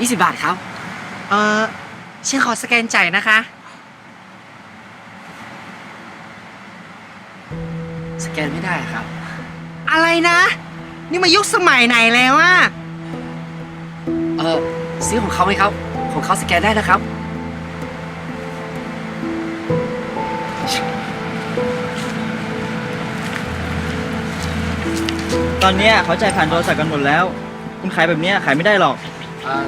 20 บาทครับ เออฉันขอสแกนจ่ายนะคะ สแกนไม่ได้ครับ อะไรนะ นี่มายุคสมัยไหนแล้วอะเออซื้อของเขาไหมครับ ของเขาสแกนได้นะครับ ตอนเนี้ยเขาจ่ายผ่านโทรศัพท์กันหมดแล้ว คุณขายแบบเนี้ยขายไม่ได้หรอก เออ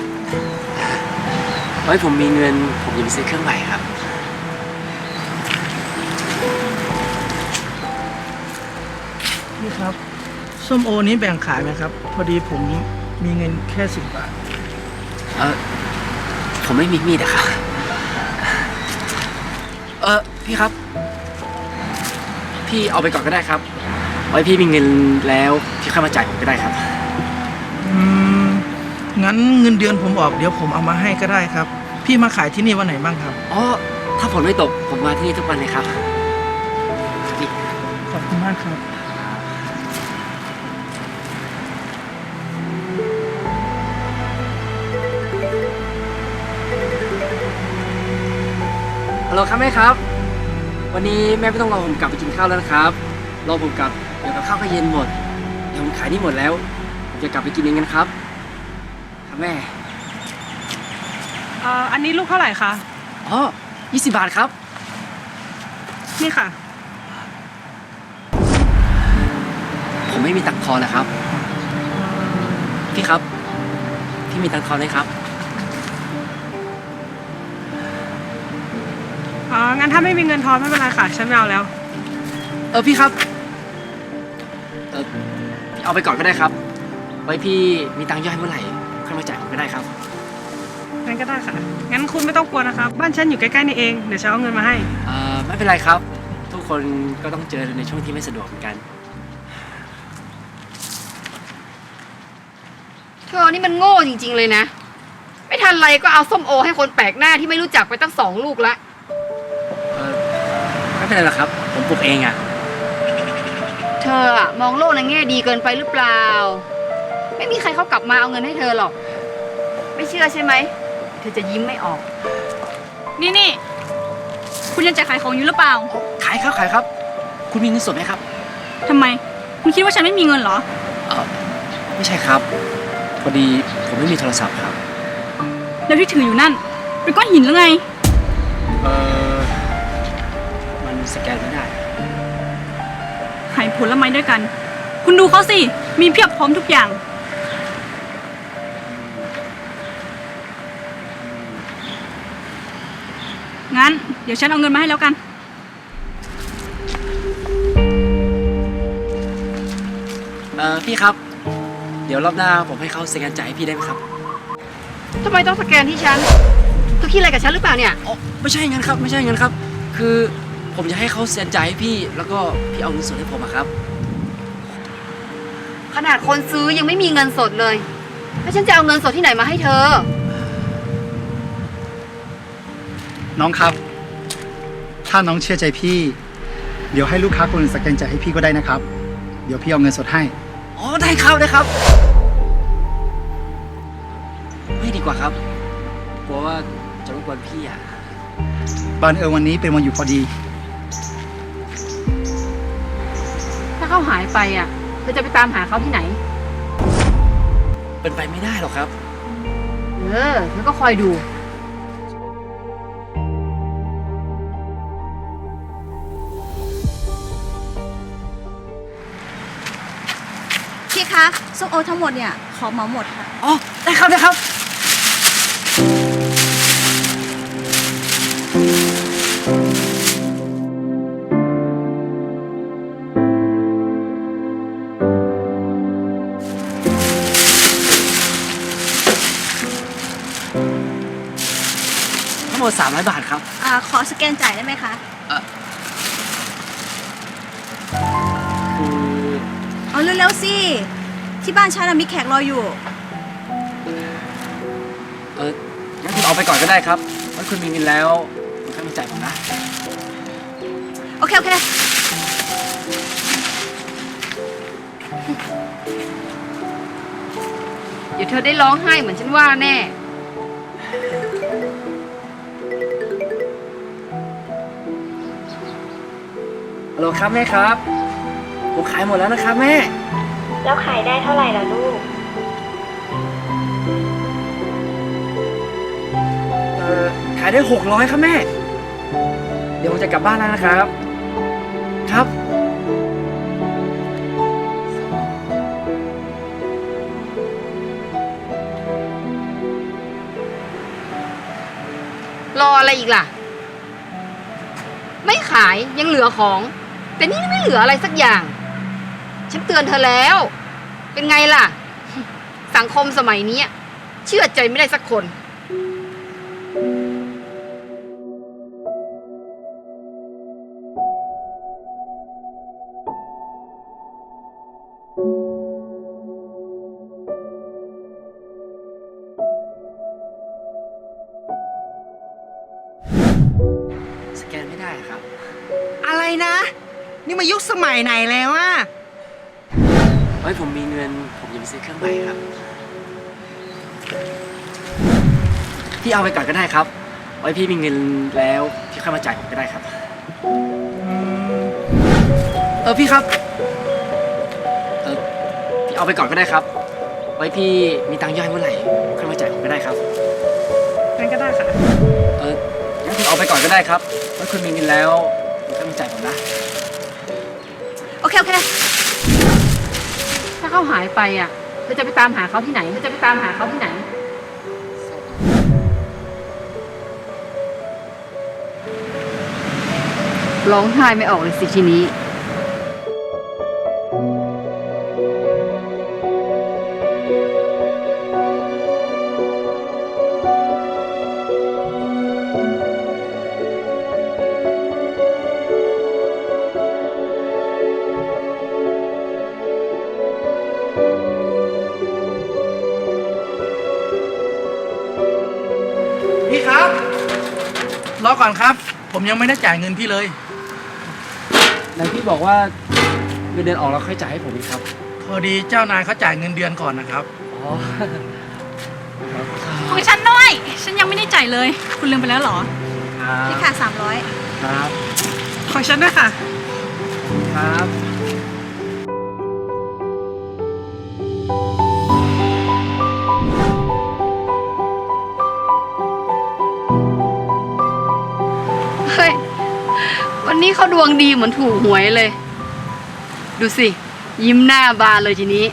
ไว้ผมมีเงิน ผมจะไปซื้อเครื่องใหม่ครับพี่ครับ ส้มโอนี้แบ่งขายไหมครับ พอดีผมมีเงินแค่สิบบาท เออผมไม่มีมีดอะครับ เออพี่ครับ พี่เอาไปก่อนก็ได้ครับ ไว้พี่มีเงินแล้วพี่ค่อยมาจ่ายผมก็ได้ครับ อืม งั้นเงินเดือนผมออกเดี๋ยวผมเอามาให้ก็ได้ครับ พี่มาขายที่นี่วันไหนบ้างครับ อ๋อ ถ้าฝนไม่ตก ผมมาที่นี่ทุกวันเลยครับนี่ขอบคุณมากครับ ฮัลโหลครับแม่ครับ วันนี้แม่ไม่ต้องรอผมกลับไปกินข้าวแล้วนะครับรอผมกลับเดี๋ยวกับข้าวก็เย็นหมดเดี๋ยวผมขายนี่หมดแล้วผมจะกลับไปกินเองกันครับ ครับแม่เอ่ออันนี้ลูกเท่าไหร่คะ อ๋อ20 บาทครับ นี่ค่ะ ผมไม่มีตังค์ทอนนะครับ พี่ครับ พี่มีตังค์ทอนไหมครับ อ๋อ งั้นถ้าไม่มีเงินทอนไม่เป็นไรค่ะ ฉันไม่เอาแล้ว เออพี่ครับ เออพี่เอาไปก่อนก็ได้ครับ ไว้พี่มีตังค์ย่อยเมื่อไหร่ ค่อยมาจ่ายผมก็ได้ครับ งั้นก็ได้ค่ะ งั้นคุณไม่ต้องกลัวนะครับ บ้านฉันอยู่ใกล้ๆนี่เอง เดี๋ยวฉันเอาเงินมาให้ เออไม่เป็นไรครับ ทุกคนก็ต้องเจอในช่วงที่ไม่สะดวกเหมือนกัน เธอนี่มันโง่จริง ๆ เลยนะ ไม่ทันไรก็เอาส้มโอให้คนแปลกหน้าที่ไม่รู้จักไปตั้งสองลูกละ เออไม่เป็นไรหรอกครับ ผมปลูกเองอะ เธออะมองโลกในแง่ดีเกินไปหรือเปล่า ไม่มีใครเขากลับมาเอาเงินให้เธอหรอก ไม่เชื่อใช่ไหม เธอจะยิ้มไม่ออก นี่นี่คุณยังจะขายของอยู่หรือเปล่า ขายครับขายครับ คุณมีเงินสดไหมครับทำไม คุณคิดว่าฉันไม่มีเงินเหรอ เออไม่ใช่ครับ พอดีผมไม่มีโทรศัพท์ครับ แล้วที่ถืออยู่นั่นเป็นก้อนหินหรือไง เออมันสแกนไม่ได้ ขายผลไม้ด้วยกัน คุณดูเขาสิ มีเพียบพร้อมทุกอย่าง งั้น เดี๋ยวฉันเอาเงินมาให้แล้วกัน เออพี่ครับ เดี๋ยวรอบหน้าผมให้เขาสแกนจ่ายให้พี่ได้ไหมครับทำไมต้องสแกนที่ฉันเธอคิดอะไรกับฉันหรือเปล่าเนี่ย อ๋อไม่ใช่งั้นครับ ไม่ใช่งั้นครับ คือผมจะให้เขาสแกนจ่ายให้พี่ แล้วก็พี่เอาเงินสดให้ผมอะครับ ขนาดคนซื้อยังไม่มีเงินสดเลย แล้วฉันจะเอาเงินสดที่ไหนมาให้เธอ น้องครับ ถ้าน้องเชื่อใจพี่ เดี๋ยวให้ลูกค้าคนอื่นสแกนจ่ายให้พี่ก็ได้นะครับ เดี๋ยวพี่เอาเงินสดให้ อ๋อได้ครับได้ครับ ไม่ดีกว่าครับกลัวว่าจะรบกวนพี่อะบันเอิญวันนี้เป็นวันหยุดพอดี ถ้าเขาหายไปอะเธอจะไปตามหาเขาที่ไหน เป็นไปไม่ได้หรอกครับ เออเธอก็คอยดู ส้มโอทั้งหมดเนี่ยขอเหมาหมดค่ะ อ๋อ ได้ครับได้ครับ ทั้งหมด300 บาทครับ อ่าขอสแกนจ่ายได้ไหมคะคือเอาเร็วๆสิ ที่บ้านฉันมีแขกรออยู่ เอองั้นคุณออกไปก่อนก็ได้ครับเพราะคุณมีเงินแล้วคุณค่อยมาจ่ายผมนะ โอเค โอเค เดี๋ยวเธอได้ร้องไห้เหมือนฉันว่าแน่ ฮัลโหลครับแม่ครับ ผมขายหมดแล้วนะครับแม่ แล้วขายได้เท่าไหร่ล่ะลูก เอ่อขายได้หกร้อยครับแม่ เดี๋ยวผมจะกลับบ้านแล้วนะครับ ครับ รออะไรอีกล่ะ ไม่ขายยังเหลือของ แต่นี่ไม่เหลืออะไรสักอย่าง ฉันเตือนเธอแล้ว เป็นไงล่ะ สังคมสมัยนี้เชื่อใจไม่ได้สักคน สแกนไม่ได้ครับ อะไรนะ นี่มายุคสมัยไหนแล้วอะ ไว้ผมมีเงิน ผมจะไปซื้อเครื่องใหม่ครับ พี่เอาไปก่อนก็ได้ครับ ไว้พี่มีเงินแล้วพี่ค่อยมาจ่ายผมก็ได้ครับ เออพี่ครับ เออพี่เอาไปก่อนก็ได้ครับ ไว้พี่มีตังค์ย่อยเมื่อไหร่ค่อยมาจ่ายผมก็ได้ครับ งั้นก็ได้ค่ะ เอองั้นคุณเอาไปก่อนก็ได้ครับไว้คุณมีเงินแล้วคุณค่อยมาจ่ายผมนะ โอเค โอเคถ้า เขาหายไปอะเธอจะไปตามหาเขาที่ไหนเธอจะไปตามหาเขาที่ไหน ร้องไห้ไม่ออกเลยสิทีนี้ พี่ครับ รอก่อนครับ ผมยังไม่ได้จ่ายเงินพี่เลย ไหนพี่บอกว่าเงินเดือนออกแล้วค่อยจ่ายให้ผมอีกครับ พอดีเจ้านายเขาจ่ายเงินเดือนก่อนนะครับ อ๋อ ของฉันด้วย ฉันยังไม่ได้จ่ายเลย คุณลืมไปแล้วเหรอ ครับ นี่ค่ะสามร้อยครับ ของฉันด้วยค่ะ ครับ เฮ้ย วันนี้เขาดวงดีเหมือนถูกหวยเลย ดูสิ ยิ้มหน้าบานเลยทีนี้